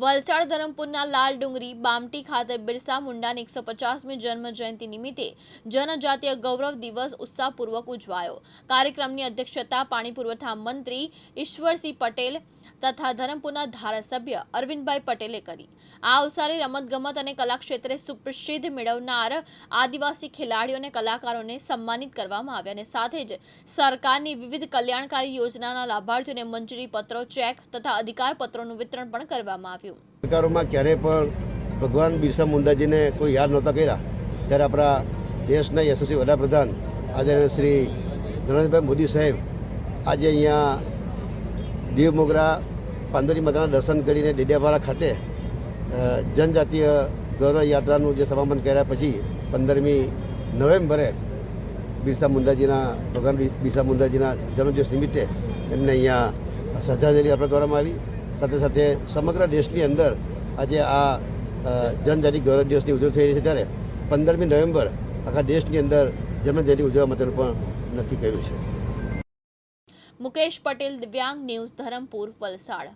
વલસાડ, ધરમપુરના, લાલ ડુંગરી, બામટી ખાતે બિરસા મુંડાની એકસો પચાસમી જન્મ જયંતિ નિમિત્તે જનજાતીય ગૌરવ દિવસ ઉત્સાહપૂર્વક ઉજવાયો. કાર્યક્રમની અધ્યક્ષતા પાણી પુરવઠા મંત્રી ઈશ્વરસિંહ પટેલ તથા ધરમપુરના ધારાસભ્ય અરવિંદભાઈ પટેલે કરી. આ અવસરે રમતગમત અને કલા ક્ષેત્રે સુપ્રસિદ્ધ મેળવનાર આદિવાસી ખેલાડીઓ અને કલાકારોને સન્માનિત કરવામાં આવ્યા અને સાથે જ સરકારની વિવિધ કલ્યાણકારી યોજનાના લાભાર્થીઓને મંજૂરી પત્રો ચેક તથા અધિકારપત્રોનું વિતરણ પણ કરવામાં આવ્યું. સરકારોમાં ક્યારેય પણ ભગવાન બિરસા મુંડાજીને કોઈ યાદ નહોતા કર્યા. ત્યારે આપણા દેશના યશસ્વી વડાપ્રધાન આદરણીય શ્રી નરેન્દ્રભાઈ મોદી સાહેબ આજે અહીંયા દીવ મોગરા પાંદરી માતાના દર્શન કરીને ડેડિયાવાડા ખાતે જનજાતીય ગૌરવ યાત્રાનું જે સમાપન કર્યા પછી પંદરમી નવેમ્બરે બિરસા મુંડાજીના, ભગવાન બિરસા મુંડાજીના જન્મદિવસ નિમિત્તે એમને અહીંયા શ્રદ્ધાંજલિ અર્પણ કરવામાં આવી. સાથે સાથે સમગ્ર દેશની અંદર આજે આ જનજાતિ ગૌરવ દિવસની ઉજવણી થઈ રહી છે ત્યારે પંદરમી નવેમ્બર આખા દેશની અંદર જન્મજયંતિ ઉજવવા માટેનું પણ નક્કી કર્યું છે. મુકેશ પટેલ, દિવ્યાંગ ન્યૂઝ ધરમપુર, વલસાડ.